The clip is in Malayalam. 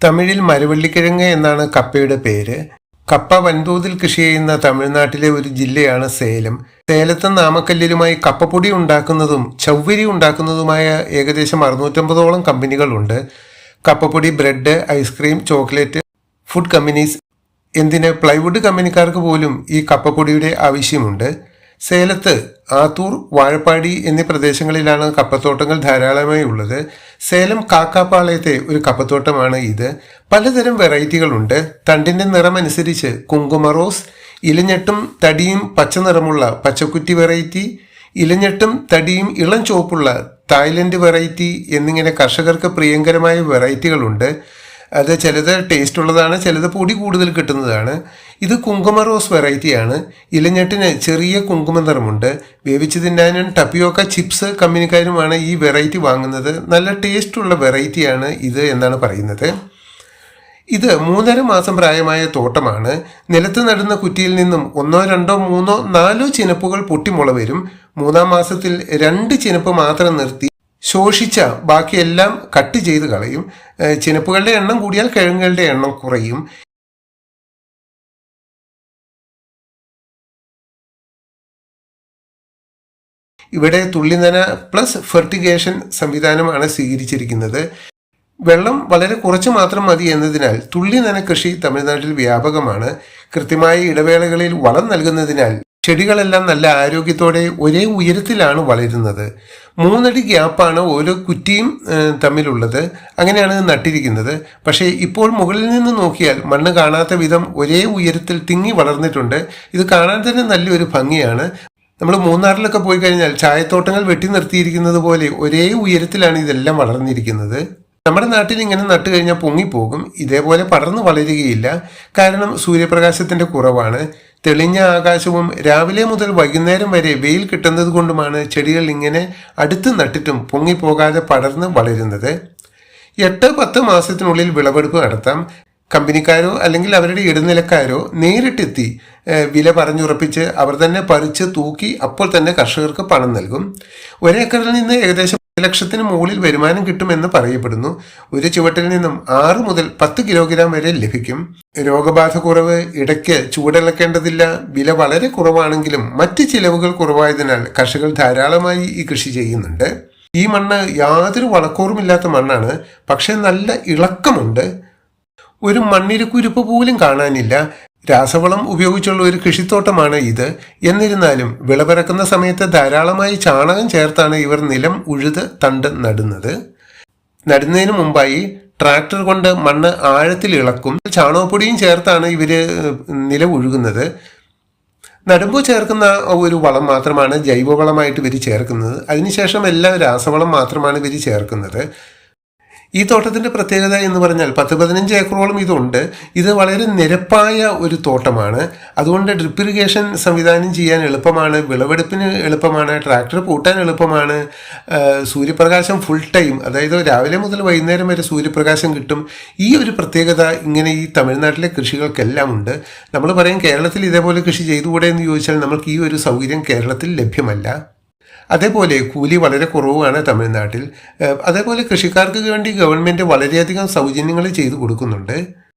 തമിഴിൽ മരവള്ളിക്കിഴങ്ങ് എന്നാണ് കപ്പയുടെ പേര്. കപ്പ വൻതോതിൽ കൃഷി ചെയ്യുന്ന തമിഴ്നാട്ടിലെ ഒരു ജില്ലയാണ് സേലം. സേലത്തും നാമക്കല്ലിലുമായി കപ്പപ്പൊടി ഉണ്ടാക്കുന്നതും ചൗവരി ഉണ്ടാക്കുന്നതുമായ ഏകദേശം അറുന്നൂറ്റമ്പതോളം കമ്പനികളുണ്ട്. കപ്പപ്പൊടി bread ice cream chocolate food companies എന്തിന് പ്ലൈവുഡ് കമ്പനിക്കാർക്ക് പോലും ഈ കപ്പപ്പൊടിയുടെ ആവശ്യമുണ്ട്. സേലത്ത് ആത്തൂർ വാഴപ്പാടി എന്നീ പ്രദേശങ്ങളിലാണ് കപ്പത്തോട്ടങ്ങൾ ധാരാളമായി ഉള്ളത്. സേലം കാക്കാപ്പാളയത്തെ ഒരു കപ്പത്തോട്ടമാണ് ഇത്. പലതരം വെറൈറ്റികളുണ്ട്. തണ്ടിന്റെ നിറമനുസരിച്ച് കുങ്കുമ റോസ് ഇലഞ്ഞെട്ടും തടിയും പച്ച നിറമുള്ള പച്ചക്കുറ്റി വെറൈറ്റി ഇലഞ്ഞെട്ടും തടിയും ഇളം ചുവപ്പുള്ള തായ്ലൻഡ് വെറൈറ്റി എന്നിങ്ങനെ കർഷകർക്ക് പ്രിയങ്കരമായ വെറൈറ്റികളുണ്ട്. അത് ചിലത് ടേസ്റ്റ് ഉള്ളതാണ് ചിലത് പൊടി കൂടുതൽ കിട്ടുന്നതാണ്. ഇത് കുങ്കുമ റോസ് വെറൈറ്റിയാണ് ഇലഞ്ഞെട്ടിന് ചെറിയ കുങ്കുമ നിറമുണ്ട്. വേവിച്ച് തിന്നാനും ടപ്പിയോക്ക ചിപ്സ് കമ്പനിക്കാരുമാണ് ഈ വെറൈറ്റി വാങ്ങുന്നത്. നല്ല ടേസ്റ്റുള്ള വെറൈറ്റിയാണ് ഇത് എന്നാണ് പറയുന്നത്. ഇത് മൂന്നര മാസം പ്രായമായ തോട്ടമാണ്. നിലത്ത് നടുന്ന കുറ്റിയിൽ നിന്നും ഒന്നോ രണ്ടോ മൂന്നോ നാലോ ചിനപ്പുകൾ പൊട്ടിമുള വരും. മൂന്നാം മാസത്തിൽ രണ്ട് ചിനപ്പ് മാത്രം നിർത്തി ശോഷിച്ച ബാക്കിയെല്ലാം കട്ട് ചെയ്ത് കളയും. ചിനപ്പുകളുടെ എണ്ണം കൂടിയാൽ കിഴങ്ങുകളുടെ എണ്ണം കുറയും. ഇവിടെ തുള്ളിനന പ്ലസ് ഫെർട്ടിഗേഷൻ സംവിധാനമാണ് സ്വീകരിച്ചിരിക്കുന്നത്. വെള്ളം വളരെ കുറച്ച് മാത്രം മതി എന്നതിനാൽ തുള്ളി നന കൃഷി തമിഴ്നാട്ടിൽ വ്യാപകമാണ്. കൃത്യമായ ഇടവേളകളിൽ വളം നൽകുന്നതിനാൽ ചെടികളെല്ലാം നല്ല ആരോഗ്യത്തോടെ ഒരേ ഉയരത്തിലാണ് വളരുന്നത്. മൂന്നടി ഗ്യാപ്പാണ് ഓരോ കുറ്റിയും തമ്മിലുള്ളത്. അങ്ങനെയാണ് നട്ടിരിക്കുന്നത്. പക്ഷേ ഇപ്പോൾ മുകളിൽ നിന്ന് നോക്കിയാൽ മണ്ണ് കാണാത്ത വിധം ഒരേ ഉയരത്തിൽ തിങ്ങി വളർന്നിട്ടുണ്ട്. ഇത് കാണാൻ തന്നെ നല്ലൊരു ഭംഗിയാണ്. നമ്മൾ മൂന്നാറിലൊക്കെ പോയി കഴിഞ്ഞാൽ ചായത്തോട്ടങ്ങൾ വെട്ടി നിർത്തിയിരിക്കുന്നത് പോലെ ഒരേ ഉയരത്തിലാണ് ഇതെല്ലാം വളർന്നിരിക്കുന്നത്. നമ്മുടെ നാട്ടിൽ ഇങ്ങനെ നട്ടു കഴിഞ്ഞാൽ പൊങ്ങിപ്പോകും. ഇതേപോലെ പടർന്നു വളരുകയില്ല. കാരണം സൂര്യപ്രകാശത്തിന്റെ കുറവാണ്. തെളിഞ്ഞ ആകാശവും രാവിലെ മുതൽ വൈകുന്നേരം വരെ വെയിൽ കിട്ടുന്നത് കൊണ്ടുമാണ് ചെടികൾ ഇങ്ങനെ അടുത്ത് നട്ടിട്ടും പൊങ്ങിപ്പോകാതെ പടർന്ന് വളരുന്നത്. എട്ട് പത്ത് മാസത്തിനുള്ളിൽ വിളവെടുപ്പ് നടത്താം. കമ്പനിക്കാരോ അല്ലെങ്കിൽ അവരുടെ ഇടനിലക്കാരോ നേരിട്ടെത്തി വില പറഞ്ഞുറപ്പിച്ച് അവർ തന്നെ പറിച്ച് തൂക്കി അപ്പോൾ തന്നെ കർഷകർക്ക് പണം നൽകും. ഒരേക്കറിൽ നിന്ന് ഏകദേശം ലക്ഷത്തിന് മുകളിൽ വരുമാനം കിട്ടുമെന്ന് പറയപ്പെടുന്നു. ഒരു ചുവട്ടിൽ നിന്നും ആറ് മുതൽ പത്ത് കിലോഗ്രാം വരെ ലഭിക്കും. രോഗബാധ കുറവ് ഇടയ്ക്ക് ചൂടിളക്കേണ്ടതില്ല വില വളരെ കുറവാണെങ്കിലും മറ്റ് ചിലവുകൾ കുറവായതിനാൽ കർഷകർ ധാരാളമായി ഈ കൃഷി ചെയ്യുന്നുണ്ട്. ഈ മണ്ണ് യാതൊരു വളക്കൂറുമില്ലാത്ത മണ്ണാണ് പക്ഷേ നല്ല ഇളക്കമുണ്ട്. ഒരു മണ്ണിരക്കുരുപ്പ് പോലും കാണാനില്ല. രാസവളം ഉപയോഗിച്ചുള്ള ഒരു കൃഷിത്തോട്ടമാണ് ഇത്. എന്നിരുന്നാലും വിളവിറക്കുന്ന സമയത്ത് ധാരാളമായി ചാണകം ചേർത്താണ് ഇവർ നിലം ഉഴുത് തണ്ട് നടുന്നത്. നടുന്നതിന് മുമ്പായി ട്രാക്ടർ കൊണ്ട് മണ്ണ് ആഴത്തിൽ ഇളക്കും. ചാണകപ്പൊടിയും ചേർത്താണ് ഇവർ നില ഉഴുകുന്നത്. നടുമ്പോൾ ചേർക്കുന്ന ഒരു വളം മാത്രമാണ് ജൈവവളമായിട്ട് ഇവർ ചേർക്കുന്നത്. അതിനുശേഷം എല്ലാം രാസവളം മാത്രമാണ് ഇവർ ചേർക്കുന്നത്. ഈ തോട്ടത്തിന്റെ പ്രത്യേകത എന്ന് പറഞ്ഞാൽ പത്ത് പതിനഞ്ച് ഏക്കറോളം ഇതുണ്ട്. ഇത് വളരെ നിരപ്പായ ഒരു തോട്ടമാണ്. അതുകൊണ്ട് ഡ്രിപ്പ് ഇറിഗേഷൻ സംവിധാനം ചെയ്യാൻ എളുപ്പമാണ്. വിളവെടുപ്പിന് എളുപ്പമാണ്. ട്രാക്ടർ പൂട്ടാൻ എളുപ്പമാണ്. സൂര്യപ്രകാശം ഫുൾ ടൈം അതായത് രാവിലെ മുതൽ വൈകുന്നേരം വരെ സൂര്യപ്രകാശം കിട്ടും. ഈ ഒരു പ്രത്യേകത ഇങ്ങനെ ഈ തമിഴ്നാട്ടിലെ കൃഷികൾക്കെല്ലാം ഉണ്ട്. നമ്മൾ പറയും കേരളത്തിൽ ഇതേപോലെ കൃഷി ചെയ്തുകൂടെ എന്ന് ചോദിച്ചാൽ നമുക്ക് ഈ ഒരു സൗകര്യം കേരളത്തിൽ ലഭ്യമല്ല. അതേപോലെ കൂലി വളരെ കുറവാണ് തമിഴ്നാട്ടിൽ. അതേപോലെ കൃഷിക്കാർക്ക് വേണ്ടി ഗവൺമെന്റ് വളരെയധികം സൗജന്യങ്ങൾ ചെയ്തു കൊടുക്കുന്നുണ്ട്.